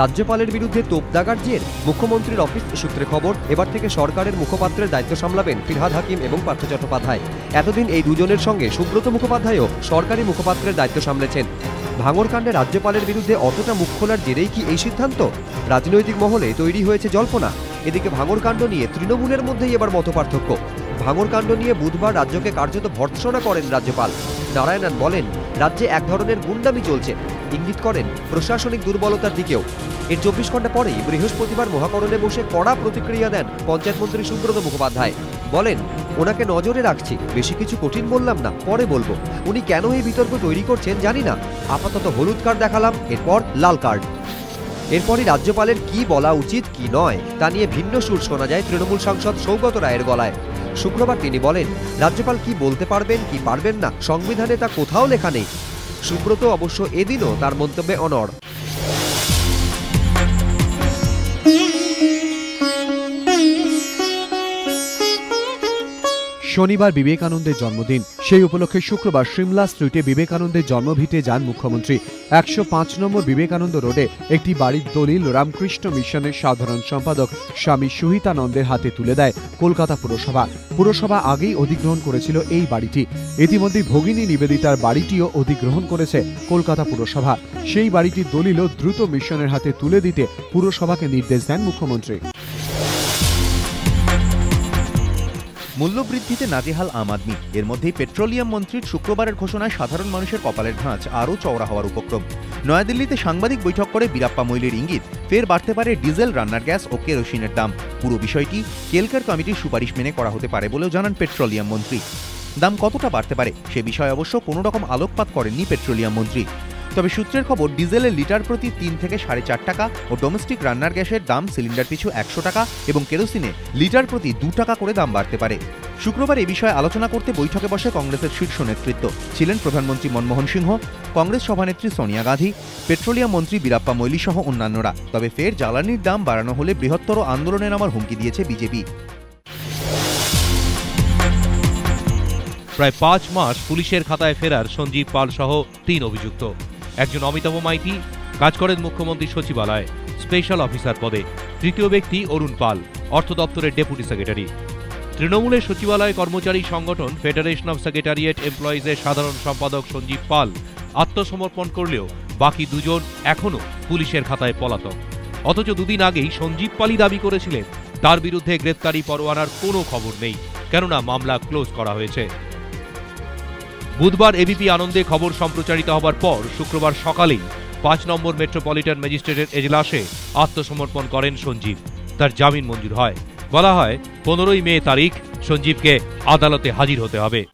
রাজ্যপালের বিরুদ্ধে তোপদাগার জের মুখ্যমন্ত্রীর অফিস সূত্রে খবর, এবার থেকে সরকারের মুখপাত্রের দায়িত্ব সামলাবেন ফিরহাদ হাকিম এবং পার্থ চট্টোপাধ্যায়। এতদিন এই দুজনের সঙ্গে সুব্রত মুখোপাধ্যায়ও সরকারি মুখপাত্রের দায়িত্ব সামলেছেন। ভাঙরকাণ্ডে রাজ্যপালের বিরুদ্ধে অতটা মুখ খোলার জেরেই কি এই সিদ্ধান্ত? রাজনৈতিক মহলে তৈরি হয়েছে জল্পনা। এদিকে ভাঙরকাণ্ড নিয়ে তৃণমূলের মধ্যেই এবার মতপার্থক্য। ভাঙরকাণ্ড নিয়ে বুধবার রাজ্যকে কার্যত ভর্ৎসনা করেন রাজ্যপাল। নারায়ণন বলেন, রাজ্যে এক ধরনের গুন্ডামি চলছে। ইঙ্গিত করেন, প্রশাসনিক দুর্বলতার দিকেও। এর চব্বিশ ঘণ্টা পরেই বৃহস্পতিবার মহাকরণে বসে কড়া প্রতিক্রিয়া দেন পঞ্চায়েত মন্ত্রী সুব্রত মুখোপাধ্যায়। বলেন, ওনাকে নজরে রাখছি। বেশি কিছু কঠিন বললাম না, পরে বলব। উনি কেন এই বিতর্ক তৈরি করছেন জানি না। আপাতত হলুদ কার্ড দেখালাম, এরপর লাল কার্ড। এরপরই রাজ্যপালের কি বলা উচিত, কি নয়, তা নিয়ে ভিন্ন সুর শোনা যায় তৃণমূল সাংসদ সৌগত রায়ের গলায়। শুক্রবার তিনি বলেন, রাজ্যপাল কি বলতে পারবেন, কি পারবেন না, সংবিধানে তা কোথাও লেখা নেই। সুব্রত অবশ্য এদিনও তার মন্তব্যে অনড়। শনিবার বিবেকানন্দের জন্মদিন। সেই উপলক্ষে শুক্রবার সিমলা স্ট্রিটে বিবেকানন্দের জন্মভিটে যান মুখ্যমন্ত্রী। একশো পাঁচ নম্বর বিবেকানন্দ রোডে একটি বাড়ির দলিল রামকৃষ্ণ মিশনের সাধারণ সম্পাদক স্বামী সুহিতানন্দের হাতে তুলে দেয় কলকাতা পুরসভা। পুরসভা আগেই অধিগ্রহণ করেছিল এই বাড়িটি। ইতিমধ্যে ভগিনী নিবেদিতার বাড়িটিও অধিগ্রহণ করেছে কলকাতা পুরসভা। সেই বাড়িটির দলিলও দ্রুত মিশনের হাতে তুলে দিতে পুরসভাকে নির্দেশ দেন মুখ্যমন্ত্রী। মূল্যবৃদ্ধিতে নাজেহাল আম আদমি। এর মধ্যেই পেট্রোলিয়াম মন্ত্রীর শুক্রবারের ঘোষণায় সাধারণ মানুষের কপালের ভাঁজ আরও চওড়া হওয়ার উপক্রম। নয়াদিল্লিতে সাংবাদিক বৈঠক করে বীরাপ্পা মৈলির ইঙ্গিত, ফের বাড়তে পারে ডিজেল, রান্নার গ্যাস ও কেরোসিনের দাম। পুরো বিষয়টি কেলকার কমিটির সুপারিশ মেনে করা হতে পারে বলেও জানান পেট্রোলিয়াম মন্ত্রী। দাম কতটা বাড়তে পারে সে বিষয়ে অবশ্য কোনো রকম আলোকপাত করেননি পেট্রোলিয়াম মন্ত্রী। তবে সূত্রের খবর, ডিজেলের লিটার প্রতি তিন থেকে সাড়ে চার টাকা ও ডোমেস্টিক রান্নার গ্যাসের দাম সিলিন্ডার পিছু একশো টাকা এবং কেরোসিনে লিটার প্রতি দু টাকা করে দাম বাড়তে পারে। শুক্রবার এ বিষয়ে আলোচনা করতে বৈঠকে বসে কংগ্রেসের শীর্ষ নেতৃত্ব ছিলেন প্রধানমন্ত্রী মনমোহন সিংহ, কংগ্রেস সভানেত্রী সোনিয়া গান্ধী, পেট্রোলিয়াম মন্ত্রী বীরাপ্পা মৈলি সহ অন্যান্যরা। তবে ফের জ্বালানির দাম বাড়ানো হলে বৃহত্তর আন্দোলনে নামার হুমকি দিয়েছে বিজেপি। প্রায় পাঁচ মাস পুলিশের খাতায় ফেরার সঞ্জীব পাল সহ তিন অভিযুক্ত। একজন অমিতাভ মাইতি, কাজ করেন মুখ্যমন্ত্রী সচিবালয়ে স্পেশাল অফিসার পদে। তৃতীয় ব্যক্তি অরুণ পাল, অর্থ দপ্তরের ডেপুটি সেক্রেটারি তৃণমূলের সচিবালয় কর্মচারী সংগঠন ফেডারেশন অফ সেক্রেটারিয়েট এমপ্লয়িজের সাধারণ সম্পাদক সঞ্জীব পাল আত্মসমর্পণ করলেও বাকি দুজন এখনও পুলিশের খাতায় পলাতক। অথচ দুদিন আগেই সঞ্জীব পালই দাবি করেছিলেন, তার বিরুদ্ধে গ্রেপ্তারি পরোয়ানার কোনো খবর নেই, কেননা মামলা ক্লোজ করা হয়েছে। বুধবার এবিপি আনন্দে খবর সম্প্রচারিত হবার পর শুক্রবার সকালেই পাঁচ নম্বর মেট্রোপলিটন ম্যাজিস্ট্রেটের এজলাসে আত্মসমর্পণ করেন সঞ্জীব। তার জামিন মঞ্জুর হয়। বলা হয়, পনেরোই মে তারিখ সঞ্জীবকে আদালতে হাজির হতে হবে।